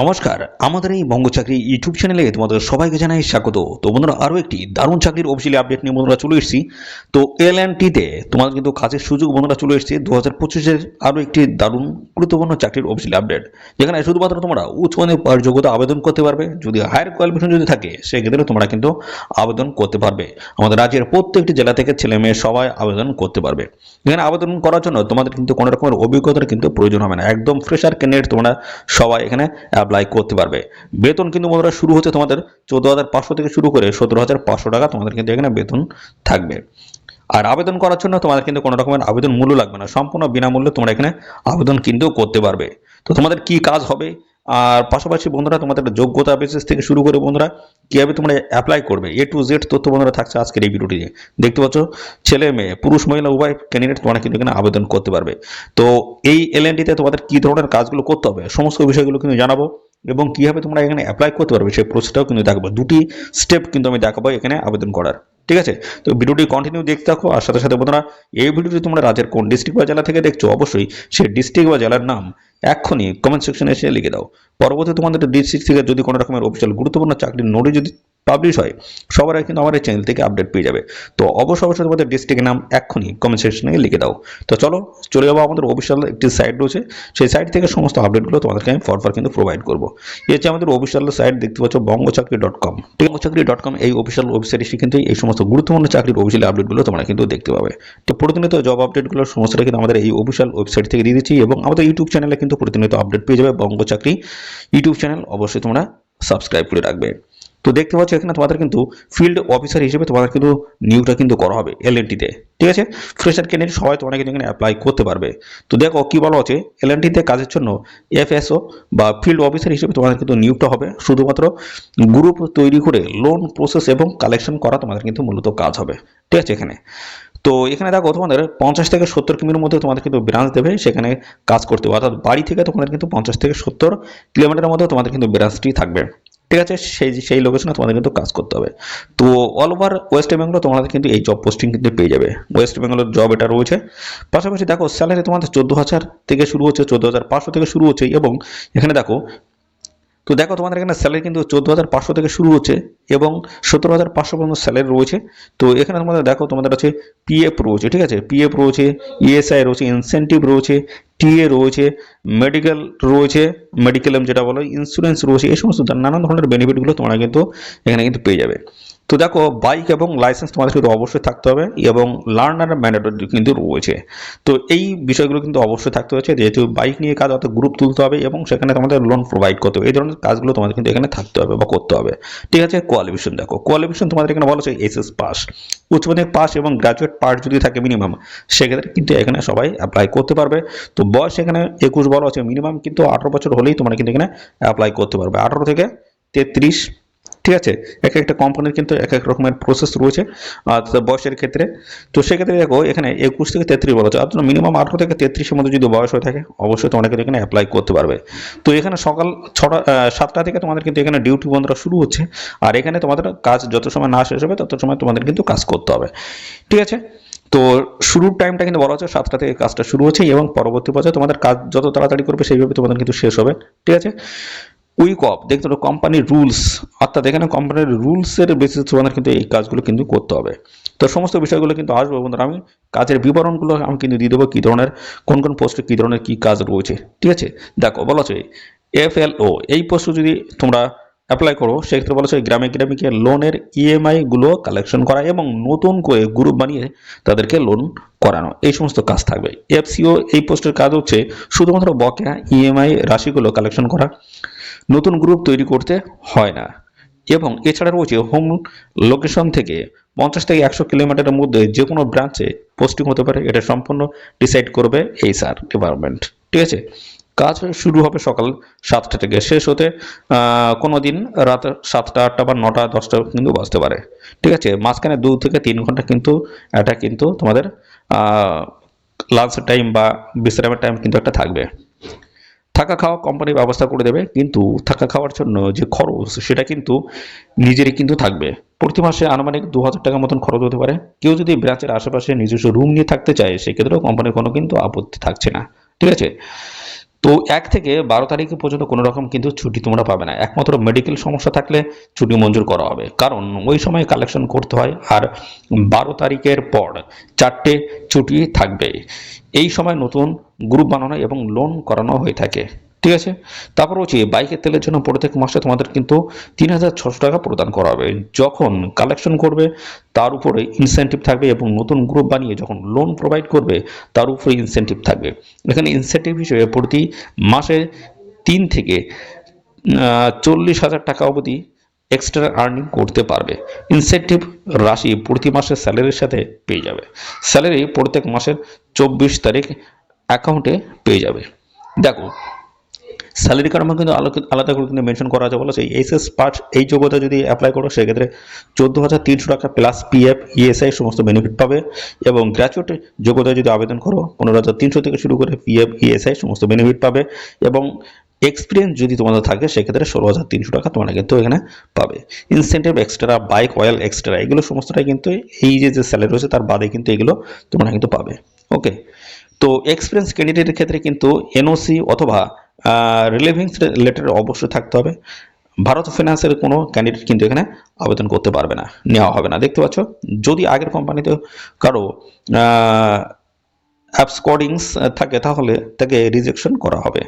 নমস্কার, আমাদের এই বঙ্গ চাকরি ইউটিউব চ্যানেলে তোমাদের সবাইকে জানাই স্বাগত। তো বন্ধুরা, আরও একটি দারুণ চাকরির অফিসিয়ালি আপডেট নিয়ে বন্ধুরা চলে এসেছি। তো এল অ্যান্ড টিতে তোমাদের কিন্তু কাজের সুযোগ বন্ধুরা চলে এসেছে। দু হাজার পঁচিশের আরও একটি দারুণ গুরুত্বপূর্ণ চাকরির অফিসিয়ালি আপডেট যেখানে শুধুমাত্র তোমরা উচ্চ পাওয়ার যোগ্যতা আবেদন করতে পারবে। যদি হায়ার কোয়ালিফিকেশন যদি থাকে, সেক্ষেত্রে তোমরা কিন্তু আবেদন করতে পারবে। আমাদের রাজ্যের প্রত্যেকটি জেলা থেকে ছেলে মেয়ে সবাই আবেদন করতে পারবে। এখানে আবেদন করার জন্য তোমাদের কিন্তু কোনো রকমের অভিজ্ঞতার কিন্তু প্রয়োজন হবে না। একদম ফ্রেশার ক্যান্ডিডেট তোমরা সবাই এখানে অ্যাপ্লাই করতে পারবে। বেতন কিন্তু বন্ধুরা শুরু হচ্ছে তোমাদের চোদ্দ হাজার পাঁচশো থেকে শুরু করে সতেরো হাজার পাঁচশো টাকা তোমাদের কিন্তু এখানে বেতন থাকবে। আর আবেদন করার জন্য তোমাদের কিন্তু কোনো রকমের আবেদন মূল্য লাগবে না। সম্পূর্ণ বিনামূল্যে তোমরা এখানে আবেদন কিন্তু করতে পারবে। তো তোমাদের কি কাজ হবে? আর পাশাপাশি বন্ধুরা, তোমাদের যোগ্যতা বেসিস থেকে শুরু করে বন্ধুরা, কীভাবে তোমরা অ্যাপ্লাই করবে এ টু জেড তথ্য বন্ধুরা থাকছে আজকের এই ভিডিওটিতে দেখতে পাচ্ছ, ছেলে মেয়ে, পুরুষ, মহিলা, উভয় ক্যান্ডিডেট তোমরা কিন্তু এখানে আবেদন করতে পারবে। তো এই এলএনডিতে তোমাদের কী ধরনের কাজগুলো করতে হবে, সমস্ত বিষয়গুলো কিন্তু জানাব এবং কীভাবে তোমরা এখানে অ্যাপ্লাই করতে পারবে, সেই প্রসেসটাও কিন্তু দেখাবো। দুটি স্টেপ কিন্তু আমি দেখাবো এখানে আবেদন করার। ঠিক আছে? তো ভিডিওটি কন্টিনিউ দেখতে থাকো, আর সাথে সাথে বন্ধুরা, এই ভিডিওটি তোমরা রাজ্যের কোন ডিস্ট্রিক্ট বা জেলা থেকে দেখছ, অবশ্যই সেই ডিস্ট্রিক্ট বা জেলার নাম এক্ষুনি কমেন্ট সেকশনে এসে লিখে দাও। পরবর্তী তোমাদের ডিস্ট্রিক্ট থেকে যদি কোনো রকমের অফিসিয়াল গুরুত্বপূর্ণ চাকরির নোটিশ যদি পাবলিশ হয়, সবার কিন্তু আমার এই চ্যানেল থেকে আপডেট পেয়ে যাবে। তো অবশ্যই অবশ্যই তোমাদের ডিস্ট্রিক্টের নাম এক্ষুনি কমেন্ট সেকশনে লিখে দাও। তো চলো, চলে যাব আমাদের অফিসিয়াল একটি সাইট রয়েছে। সেই সাইট থেকে সমস্ত আপডেটগুলো তোমাদেরকে আমি ফরফর কিন্তু প্রোভাইড করব। এই হচ্ছে আমাদের অফিসিয়াল সাইট দেখতে পাচ্ছ বঙ্গচাকরি ডট কম বঙ্গচাকরি ডট কম এই অফিসিয়াল ওয়েবসাইটে এসে কিন্তু এই সমস্ত গুরুত্বপূর্ণ চাকরির অফিসিয়াল আপডেটগুলো তোমরা কিন্তু দেখতে পাবে। তো প্রতিনিয়ত জব আপডেটগুলো সমস্তটা কিন্তু আমাদের এই অফিসিয়াল ওয়েবসাইট থেকে দিয়ে দিচ্ছি এবং আমাদের ইউটিউব চ্যানেলে কিন্তু প্রতিনিয়ত আপডেট পেয়ে যাবে বঙ্গচাকরি ইউটিউব চ্যানেল অবশ্যই তোমরা সাবস্ক্রাইব করে রাখবে। তো দেখতে পাচ্ছ এখানে তোমাদের কিন্তু ফিল্ড অফিসার হিসেবে তোমাদের কিন্তু নিয়োগটা কিন্তু করা হবে এলএনটিতে ঠিক আছে? ফ্রেশার ক্যান্ডিডেট সবাই তোমরা কিন্তু এখানে অ্যাপ্লাই করতে পারবে। তো দেখো কি বলা হচ্ছে এলএনটিতে কাজের জন্য এফএসও বা ফিল্ড অফিসার হিসেবে তোমাদের কিন্তু নিয়োগটা হবে। শুধুমাত্র গ্রুপ তৈরি করে লোন প্রসেস এবং কালেকশন করা তোমাদের কিন্তু মূলত কাজ হবে, ঠিক আছে এখানে? তো এখানে দেখো তোমাদের পঞ্চাশ থেকে সত্তর কিমির মধ্যে তোমাদের কিন্তু ব্রাঞ্চ দেবে, সেখানে কাজ করতে হবে। অর্থাৎ বাড়ি থেকে তোমাদের কিন্তু পঞ্চাশ থেকে সত্তর কিলোমিটারের মধ্যে তোমাদের কিন্তু ব্রাঞ্চটি থাকবে। ঠিক আছে? সেই সেই লোকেশনে তোমাদের কিন্তু কাজ করতে হবে। তো অল ওভার ওয়েস্ট বেঙ্গল তোমাদের কিন্তু এই জব পোস্টিং কিন্তু পেয়ে যাবে। ওয়েস্ট বেঙ্গলের জব এটা রয়েছে। পাশাপাশি দেখো স্যালারি তোমাদের চোদ্দ হাজার থেকে শুরু হচ্ছে, চোদ্দ হাজার পাঁচশো থেকে শুরু হচ্ছে এবং এখানে দেখো তো দেখো তোমাদের এখানে স্যালারি কিন্তু চোদ্দ হাজার পাঁচশো থেকে শুরু হচ্ছে এবং সতেরো হাজার পাঁচশো পর্যন্ত স্যালারি রয়েছে। তো এখানে তোমাদের দেখো তোমাদের আছে পিএফ রয়েছে, ঠিক আছে? পিএফ রয়েছে ইএসআই রয়েছে ইনসেন্টিভ রয়েছে টিএ রয়েছে মেডিকেল রয়েছে মেডিকেল যেটা বলো ইন্স্যুরেন্স রয়েছে, এই সমস্ত নানান ধরনের বেনিফিটগুলো তোমরা কিন্তু এখানে কিন্তু পেয়ে যাবে। তো দেখো বাইক এবং লাইসেন্স তোমাদের কিন্তু অবশ্যই থাকতে হবে এবং লার্নার ম্যান্ডেটরি কিন্তু রয়েছে। তো এই বিষয়গুলো কিন্তু অবশ্যই থাকতে হচ্ছে যেহেতু বাইক নিয়ে কাজ অত গ্রুপ তুলতে হবে এবং সেখানে তোমাদের লোন প্রোভাইড করতে হবে। এই ধরনের কাজগুলো তোমাদের কিন্তু এখানে থাকতে হবে বা করতে হবে। ঠিক আছে কোয়ালিফিকেশন দেখো। কোয়ালিফিকেশন তোমাদের এখানে বলা হচ্ছে এসএস পাস উচ্চ মাধ্যমিক পাস এবং গ্রাজুয়েট পাস যদি থাকে মিনিমাম সেক্ষেত্রে কিন্তু এখানে সবাই অ্যাপ্লাই করতে পারবে। তো বয়স এখানে একুশ বলা আছে মিনিমাম কিন্তু আঠারো বছর হলেই তোমরা কিন্তু এখানে অ্যাপ্লাই করতে পারবে। আঠারো থেকে তেত্রিশ ঠিক আছে? এক একটা কোম্পানির কিন্তু এক এক রকমের প্রসেস রয়েছে বয়সের ক্ষেত্রে। তো সেক্ষেত্রে দেখো, এখানে একুশ থেকে তেত্রিশ বলা হচ্ছে। আপনার মিনিমাম আঠারো থেকে তেত্রিশের মধ্যে যদি বয়স হয়ে থাকে, অবশ্যই তোমরা কিন্তু এখানে অ্যাপ্লাই করতে পারবে। তো এখানে সকাল ছটা সাতটা থেকে তোমাদের কিন্তু এখানে ডিউটি বন্ধরা শুরু হচ্ছে, আর এখানে তোমাদের কাজ যত সময় না শেষ হবে, তত সময় তোমাদের কিন্তু কাজ করতে হবে। ঠিক আছে? তো শুরুর টাইমটা কিন্তু বলা হচ্ছে সাতটা থেকে কাজটা শুরু হচ্ছে, এবং পরবর্তী পর্যায়ে তোমাদের কাজ যত তাড়াতাড়ি করবে, সেইভাবে তোমাদের কিন্তু শেষ হবে। ঠিক আছে? উইক অফ, দেখতে পারো কোম্পানির রুলস অর্থাৎ এখানে কোম্পানির রুলসের বেসিস তোমাদের কিন্তু এই কাজগুলো কিন্তু করতে হবে। তো সমস্ত বিষয়গুলো কিন্তু আসবে বন্ধুরা, আমি কাজের বিবরণগুলো আমি কিন্তু দিয়ে দেবো কী ধরনের, কোন কোন পোস্টে কী ধরনের কী কাজ রয়েছে, ঠিক আছে? দেখো, বলা এল ও এই পোস্টে যদি তোমরা অ্যাপ্লাই করো, সেক্ষেত্রে বলা হচ্ছে গ্রামে গ্রামে গিয়ে লোনের ইএমআইগুলো কালেকশন করা এবং নতুন করে গ্রুপ বানিয়ে তাদেরকে লোন করানো, এই সমস্ত কাজ থাকবে। এফসিও এই পোস্টের কাজ হচ্ছে শুধুমাত্র বকেয়া ইএমআই রাশিগুলো কালেকশন করা নতুন গ্রুপ তৈরি করতে হয় না। এবং এছাড়া রয়েছে হোম লোকেশন থেকে পঞ্চাশ থেকে একশো কিলোমিটারের মধ্যে যে কোনো ব্রাঞ্চে পোস্টিং হতে পারে। এটা সম্পূর্ণ ডিসাইড করবে এই স্যার ডিপার্টমেন্ট ঠিক আছে? কাজ শুরু হবে সকাল সাতটা থেকে। শেষ হতে কোনো দিন রাত সাতটা, আটটা বা নটা, দশটা কিন্তু বাজতে পারে। ঠিক আছে? মাঝখানে দু থেকে তিন ঘণ্টা কিন্তু, এটা কিন্তু তোমাদের লাঞ্চ টাইম বা বিশ্রামের টাইম কিন্তু একটা থাকবে। থাকা খাওয়া কোম্পানি ব্যবস্থা করে দেবে, কিন্তু থাকা খাওয়ার জন্য যে খরচ, সেটা কিন্তু নিজেরই কিন্তু থাকবে। প্রতি মাসে আনুমানিক দু হাজার টাকার মতন খরচ হতে পারে। কেউ যদি ব্রাঞ্চের আশেপাশে নিজস্ব রুম নিয়ে থাকতে চায়, সেক্ষেত্রেও কোম্পানির কোনো কিন্তু আপত্তি থাকছে না। ঠিক আছে? তো এক থেকে বারো তারিখ পর্যন্ত কোনো রকম কিন্তু ছুটি তোমরা পাবে না। একমাত্র মেডিকেল সমস্যা থাকলে ছুটি মঞ্জুর করা হবে। কারণ ওই সময় কালেকশন করতে হয় আর বারো তারিখের পর চারটে ছুটি থাকবে এই সময় নতুন গ্রুপ বানানো এবং লোন করানো হয়ে থাকে। ঠিক আছে? তারপর হচ্ছে বাইকের তেলের জন্য প্রত্যেক মাসে তোমাদের কিন্তু তিন হাজার ছশো টাকা প্রদান করা হবে। যখন কালেকশন করবে, তার উপরে ইনসেন্টিভ থাকবে এবং নতুন গ্রুপ বানিয়ে যখন লোন প্রোভাইড করবে, তার উপরে ইনসেন্টিভ থাকবে। এখানে ইনসেন্টিভ হিসেবে প্রতি মাসে তিন থেকে চল্লিশ হাজার টাকা অবধি এক্সট্রা আর্নিং করতে পারবে। ইনসেন্টিভ রাশি প্রতি মাসের স্যালারির সাথে পেয়ে যাবে। স্যালারি প্রত্যেক মাসের চব্বিশ তারিখ অ্যাকাউন্টে পেয়ে যাবে। দেখো স্যালারি কার্ড কিন্তু আলো- আলাদা করে কিন্তু মেনশন করা আছে, বলা আছে এস এস পাঁচ এই যোগ্যতা যদি অ্যাপ্লাই করো, সেক্ষেত্রে চোদ্দ হাজার তিনশো টাকা প্লাস পিএফ ইএসআই সমস্ত বেনিফিট পাবে এবং গ্র্যাজুয়েট যোগ্যতা যদি আবেদন করো পনেরো হাজার তিনশো থেকে শুরু করে পিএফ ইএসআই সমস্ত বেনিফিট পাবে এবং এক্সপিরিয়েন্স যদি তোমাদের থাকে, সেক্ষেত্রে ষোলো হাজার তিনশো টাকা তোমরা কিন্তু এখানে পাবে। Incentive extra bike oil extra এগুলো সমস্তটাই কিন্তু এই যে যে স্যালারি রয়েছে, তার বাদে কিন্তু এগুলো তোমরা কিন্তু পাবে। ওকে তো এক্সপিরিয়েন্স ক্যান্ডিডেটের ক্ষেত্রে কিন্তু এনওসি অথবা রিলিভিং লেটার অবশ্যই থাকতে হবে। ভারত ফিনান্সের কোনো ক্যান্ডিডেট কিন্তু এখানে আবেদন করতে পারবে না, নেওয়া হবে না। দেখতে পাচ্ছ, যদি আগের কোম্পানিতে কারও অ্যাপসকর্ডিংস থাকে তাহলে তাকে রিজেকশন করা হবে।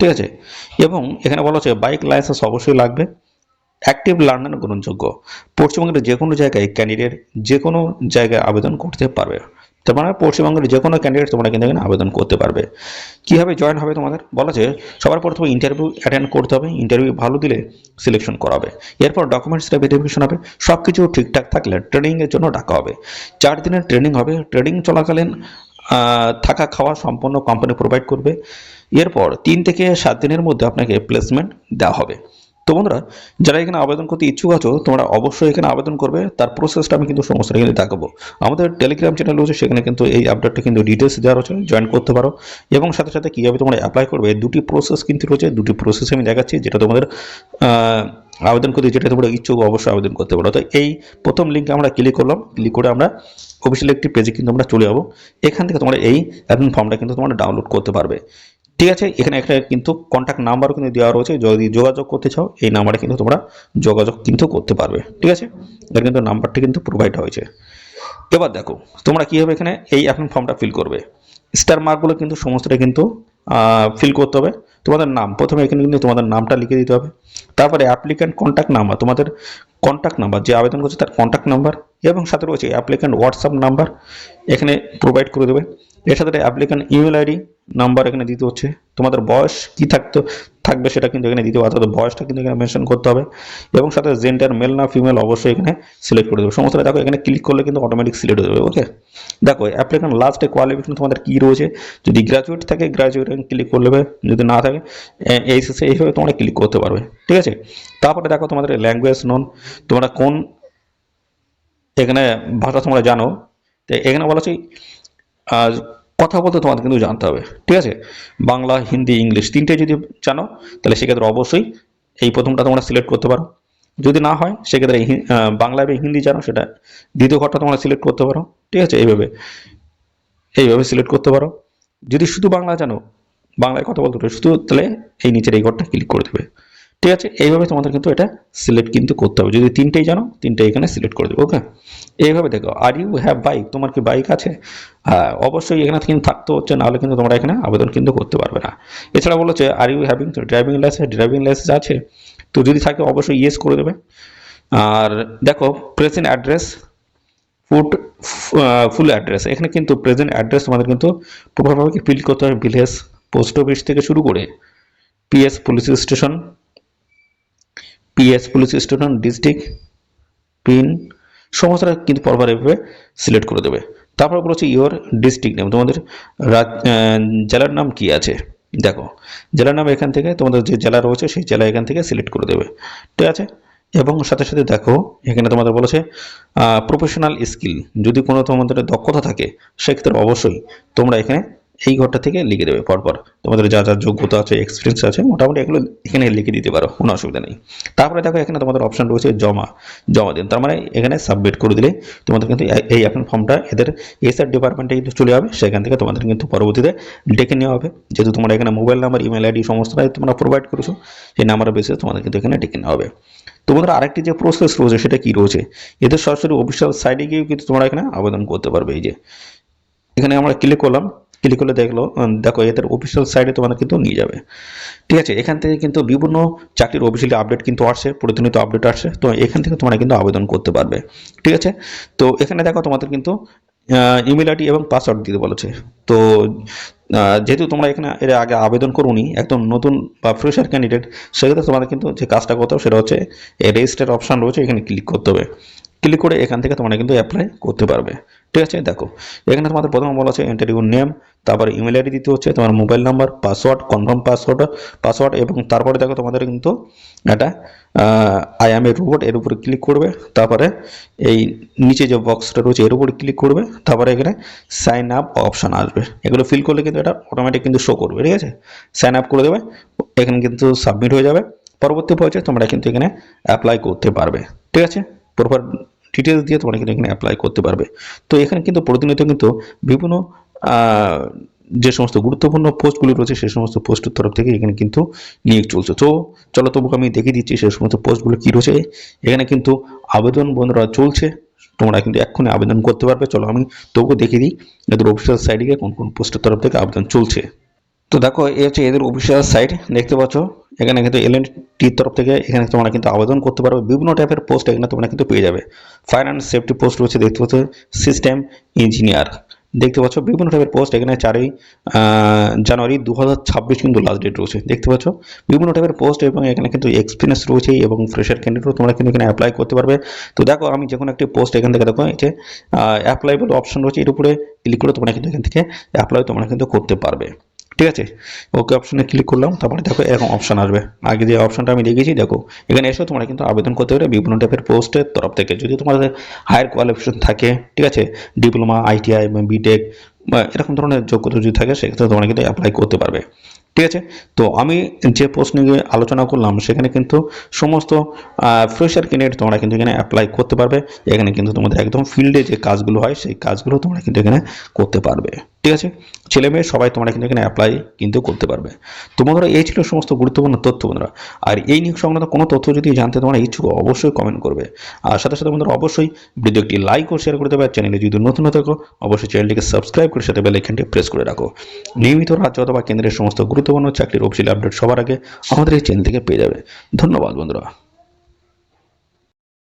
ঠিক আছে? এবং এখানে বলা হচ্ছে বাইক লাইসেন্স অবশ্যই লাগবে। অ্যাক্টিভ লার্নার গ্রহণযোগ্য। পশ্চিমবঙ্গের যে কোনো জায়গায় ক্যান্ডিডেট যে কোনো জায়গায় আবেদন করতে পারবে। তার মানে পশ্চিমবঙ্গের যে কোনো ক্যান্ডিডেট তোমরা কিন্তু এখানে আবেদন করতে পারবে। কীভাবে জয়েন হবে তোমাদের? বলা যে সবার প্রথমে ইন্টারভিউ অ্যাটেন্ড করতে হবে ইন্টারভিউ ভালো দিলে সিলেকশন করা হবে এরপর ডকুমেন্টসটা ভেরিফিকেশন হবে সব কিছু ঠিকঠাক থাকলে ট্রেনিংয়ের জন্য ডাকা হবে। চার দিনের ট্রেনিং হবে ট্রেনিং চলাকালীন থাকা খাওয়া সম্পূর্ণ কোম্পানি প্রোভাইড করবে। এরপর তিন থেকে সাত দিনের মধ্যে আপনাকে প্লেসমেন্ট দেওয়া হবে। তো বন্ধুরা, যারা এখানে আবেদন করতে ইচ্ছুক আছো, তোমরা অবশ্যই এখানে আবেদন করবে। তার প্রসেসটা আমি কিন্তু সমস্তটা কিন্তু দেখাবো। আমাদের টেলিগ্রাম চ্যানেল রয়েছে, সেখানে কিন্তু এই আপডেটটা কিন্তু ডিটেলস দেওয়া রয়েছে জয়েন করতে পারো। এবং সাথে সাথে কীভাবে তোমরা অ্যাপ্লাই করবে, দুটি প্রসেস কিন্তু রয়েছে, দুটি প্রসেস আমি দেখাচ্ছি, যেটা তোমাদের আবেদন করতে, যেটা তোমরা ইচ্ছুক, অবশ্যই আবেদন করতে পারো। তো এই প্রথম লিঙ্কে আমরা ক্লিক করলাম ক্লিক করে আমরা অফিসিয়াল একটি পেজে কিন্তু আমরা চলে যাব। এখান থেকে তোমরা এই অ্যাডমিন ফর্মটা কিন্তু তোমরা ডাউনলোড করতে পারবে। ঠিক আছে, এখানে একটা কিন্তু কন্ট্যাক্ট নাম্বারও কিন্তু দেওয়া রয়েছে। যদি যোগাযোগ করতে চাও, এই নাম্বারে কিন্তু তোমরা যোগাযোগ কিন্তু করতে পারবে। ঠিক আছে? এর কিন্তু নাম্বারটি কিন্তু প্রোভাইড হয়েছে। এবার দেখো, তোমরা কীভাবে এখানে এই অ্যাপ্লিকেশন ফর্মটা ফিল করবে? স্টার মার্কগুলো কিন্তু সমস্তটা কিন্তু ফিল করতে হবে। তোমাদের নাম, প্রথমে এখানে কিন্তু তোমাদের নামটা লিখে দিতে হবে। তারপরে অ্যাপ্লিক্যান্ট কন্ট্যাক্ট নাম্বার তোমাদের কন্ট্যাক্ট নাম্বার যে আবেদন করছে তার কন্ট্যাক্ট নাম্বার এবং সাথে রয়েছে অ্যাপ্লিক্যান্ট হোয়াটসঅ্যাপ নাম্বার এখানে প্রোভাইড করে দেবে। এর সাথে অ্যাপ্লিক্যান্ট ইমেল আইডি নাম্বার এখানে দিতে হচ্ছে। তোমাদের বয়স কী থাকতো, থাকবে সেটা কিন্তু এখানে দিতে হবে, অর্থাৎ বয়সটা কিন্তু এখানে মেনশন করতে হবে। এবং সাথে জেন্ডার মেল না ফিমেল অবশ্যই এখানে সিলেক্ট করে দেবে। সমস্তটা দেখো, এখানে ক্লিক করলে কিন্তু অটোমেটিক সিলেক্ট হয়ে যাবে ওকে দেখো অ্যাপ্লিক্যান্ট লাস্টে কোয়ালিফিকেশন তোমাদের কী রয়েছে? যদি গ্র্যাজুয়েট থাকে গ্র্যাজুয়েট ক্লিক করে নেবে, যদি না থাকে এইচএসে এইভাবে তোমরা ক্লিক করতে পারবে, ঠিক আছে? তারপরে দেখো তোমাদের ল্যাঙ্গুয়েজ নন তোমরা কোন এখানে ভাষা তোমরা জানো? তো এখানে বলা হচ্ছে কথা বলতে তোমাদের কিন্তু জানতে হবে, ঠিক আছে? বাংলা, হিন্দি, ইংলিশ তিনটে যদি জানো, তাহলে সেক্ষেত্রে অবশ্যই এই প্রথমটা তোমরা সিলেক্ট করতে পারো। যদি না হয়, সেক্ষেত্রে বাংলা এবং হিন্দি জানো, সেটা দ্বিতীয় ঘরটা তোমরা সিলেক্ট করতে পারো, ঠিক আছে? এইভাবে এইভাবে সিলেক্ট করতে পারো। যদি শুধু বাংলা জানো, বাংলায় কথা বলতে শুধু তাহলে এই নিচের এই ঘরটা ক্লিক করে দেবে। ঠিক আছে? এইভাবে তোমাদের কিন্তু এটা সিলেক্ট কিন্তু করতে হবে। যদি তিনটেই জানো তিনটে এখানে সিলেক্ট করে দেবো ওকে এইভাবে দেখো আর ইউ হ্যাভ বাইক তোমার কি বাইক আছে? অবশ্যই এখানে কিন্তু থাকতে হচ্ছে, নাহলে কিন্তু তোমরা এখানে আবেদন কিন্তু করতে পারবে না। এছাড়া বলেছে are you having driving licence driving licence আছে। তো যদি থাকে, অবশ্যই ইয়েস করে দেবে। আর দেখো present address food full address এখানে কিন্তু প্রেজেন্ট অ্যাড্রেস তোমাদের কিন্তু প্রপারভাবে ফিল করতে হবে। ভিলেজ পোস্ট অফিস থেকে শুরু করে PS police station PS police station district pin সমস্তটা কিন্তু পরপর এভাবে সিলেক্ট করে দেবে। তারপর বলেছে ইওর ডিস্ট্রিক্ট নেম তোমাদের জেলার নাম কি আছে? দেখো, জেলার নাম এখান থেকে, তোমাদের যে জেলা রয়েছে সেই জেলা এখান থেকে সিলেক্ট করে দেবে। ঠিক আছে? এবং সাথে সাথে দেখো, এখানে তোমাদের বলেছে প্রফেশনাল স্কিল যদি কোনো তোমাদের দক্ষতা থাকে, সেক্ষেত্রে অবশ্যই তোমরা এখানে এই ঘরটা থেকে লিখে দেবে পরপর। তোমাদের যা যা যোগ্যতা আছে এক্সপিরিয়েন্স আছে, মোটামুটি এগুলো এখানে লিখে দিতে পারো, কোনো অসুবিধা নেই। তারপরে দেখো এখানে তোমাদের অপশন রয়েছে জমা জমা দিন। তার মানে এখানে সাবমিট করে দিলে তোমাদের কিন্তু এই- এখন ফর্মটা এদের এসআর ডিপার্টমেন্টে কিন্তু চলে যাবে, সেখান থেকে তোমাদের কিন্তু পরবর্তীতে ডেকে নেওয়া হবে। যেহেতু তোমরা এখানে মোবাইল নাম্বার ইমেল আইডি সমস্তটাই তোমরা প্রোভাইড করেছ, সেই নাম্বারের বেসিসে তোমাদের কিন্তু এখানে ডেকে নেওয়া হবে। তোমাদের আরেকটি যে প্রসেস রয়েছে, সেটা কি রয়েছে? এদের সরাসরি অফিসিয়াল সাইডে গিয়েও কিন্তু তোমরা এখানে আবেদন করতে পারবে। এই যে, এখানে আমরা ক্লিক করলাম ক্লিক করলে দেখল দেখো এদের অফিসিয়াল সাইডে তোমাদের কিন্তু নিয়ে যাবে। ঠিক আছে, এখান থেকে কিন্তু বিভিন্ন চাকরির অফিসিয়ালি আপডেট কিন্তু আসছে, প্রতিনিয়ত আপডেট আসছে, তো এখান থেকে তোমরা কিন্তু আবেদন করতে পারবে। ঠিক আছে? তো এখানে দেখো তোমাদের কিন্তু ইমেল আইডি এবং পাসওয়ার্ড দিতে বলেছে। তো যেহেতু তোমরা এখানে এর আগে আবেদন করোনি, একদম নতুন বা ফ্রেশার ক্যান্ডিডেট সেক্ষেত্রে তোমাদের কিন্তু যে কাজটা করতে হবে সেটা হচ্ছে রেজিস্টার অপশান রয়েছে, এখানে ক্লিক করতে হবে। ক্লিক করে এখান থেকে তোমরা কিন্তু অ্যাপ্লাই করতে পারবে। ঠিক আছে? দেখো, এখানে তোমাদের প্রথমে বলা আছে এন্টার ইউর নেম তারপর ইমেল আইডি দিতে হচ্ছে, তোমার mobile number password confirm password password এবং তারপরে দেখো তোমাদের কিন্তু এটা আই এম এ রোবট এর উপরে ক্লিক করবে, তারপরে এই নিচে যে বক্সটা রয়েছে এর উপরে ক্লিক করবে, তারপরে এখানে সাইন আপ অপশান আসবে। এগুলো ফিল করলে কিন্তু এটা অটোমেটিক কিন্তু শো করবে, ঠিক আছে? সাইন আপ করে দেবে, এখানে কিন্তু সাবমিট হয়ে যাবে। পরবর্তী পর্যায়ে তোমরা কিন্তু এখানে অ্যাপ্লাই করতে পারবে। ঠিক আছে? প্রপার ডিটেলস দিয়ে তোমরা কিন্তু এখানে অ্যাপ্লাই করতে পারবে। তো এখানে কিন্তু প্রতিনিয়ত কিন্তু বিভিন্ন যে সমস্ত গুরুত্বপূর্ণ পোস্টগুলি রয়েছে সেই সমস্ত পোস্টের তরফ থেকে এখানে কিন্তু নিয়োগ চলছে। তো চলো তবু আমি দেখিয়ে দিচ্ছি সেই সমস্ত পোস্টগুলো কী রয়েছে। এখানে কিন্তু আবেদন বন্ধুরা চলছে। তোমরা কিন্তু এক্ষুনি আবেদন করতে পারবে। চলো আমি তবুও দেখিয়ে দিই, এদের অফিসিয়াল গিয়ে কোন কোন পোস্টের তরফ থেকে আবেদন চলছে। তো দেখো, এই হচ্ছে এদের অফিসিয়াল সাইট দেখতে পাচ্ছ? এখানে কিন্তু এল টির তরফ থেকে এখানে তোমরা কিন্তু আবেদন করতে পারবে। বিভিন্ন টাইপের পোস্ট এখানে তোমরা কিন্তু পেয়ে যাবে। ফাইন্যান্স সেফটি পোস্ট রয়েছে, দেখতে পাচ্ছ সিস্টেম ইঞ্জিনিয়ার দেখতে পাচ্ছ, বিভিন্ন টাইপের পোস্ট এখানে চারই জানুয়ারি দু হাজার ছাব্বিশ কিন্তু লাস্ট ডেট রয়েছে। দেখতে পাচ্ছ, বিভিন্ন টাইপের পোস্ট এবং এখানে কিন্তু এক্সপিরিয়েন্স রয়েছে এবং ফ্রেশার ক্যান্ডিডেটও তোমরা কিন্তু এখানে অ্যাপ্লাই করতে পারবে। তো দেখো, আমি যে কোনো একটি পোস্ট এখান থেকে দেখো, এই যে অ্যাপ্লাই বলে অপশন রয়েছে, এর উপরে ক্লিক করে তোমরা কিন্তু এখান থেকে অ্যাপ্লাই তোমরা কিন্তু করতে পারবে। ঠিক আছে? ওকে অপশনে ক্লিক করলাম, তারপরে দেখো এরকম অপশন আসবে। আগে যে অপশনটা আমি দেখেছি দেখো, এখানে এসে, তোমরা কিন্তু আবেদন করতে পারবে বিভিন্ন টাইপের পোস্টের তরফ থেকে। যদি তোমাদের হায়ার কোয়ালিফিকেশন থাকে, ঠিক আছে ডিপ্লোমা আইটিআই বিটেক বা এরকম ধরনের যোগ্যতা যদি থাকে, সেক্ষেত্রে তোমরা কিন্তু অ্যাপ্লাই করতে পারবে। ঠিক আছে? তো আমি যে পোস্ট নিয়ে আলোচনা করলাম, সেখানে কিন্তু সমস্ত ফ্রেশার ক্যান্ডিডেট তোমরা কিন্তু এখানে অ্যাপ্লাই করতে পারবে। এখানে কিন্তু তোমাদের একদম ফিল্ডে যে কাজগুলো হয়, সেই কাজগুলো তোমরা কিন্তু এখানে করতে পারবে। ঠিক আছে? ছেলে মেয়ে সবাই তোমরা কিন্তু এখানে অ্যাপ্লাই কিন্তু করতে পারবে। তো বন্ধুরা, এই ছিল সমস্ত গুরুত্বপূর্ণ তথ্য বন্ধুরা। আর এই নিয়োগ সংক্রান্ত কোনো তথ্য যদি জানতে তোমরা ইচ্ছুক, অবশ্যই কমেন্ট করবে। আর সাথে সাথে বন্ধুরা, অবশ্যই ভিডিও একটি লাইক ও শেয়ার করে দেবে। আর চ্যানেলে যদি নতুন থাকো, অবশ্যই চ্যানেলটিকে সাবস্ক্রাইব করে সাথে বেল আইকনটি প্রেস করে রাখো। নিয়মিত রাজ্য অথবা কেন্দ্রের সমস্ত গুরুত্বপূর্ণ চাকরির অফিসিয়াল আপডেট সবার আগে আমাদের এই চ্যানেল থেকে পেয়ে যাবে। ধন্যবাদ বন্ধুরা।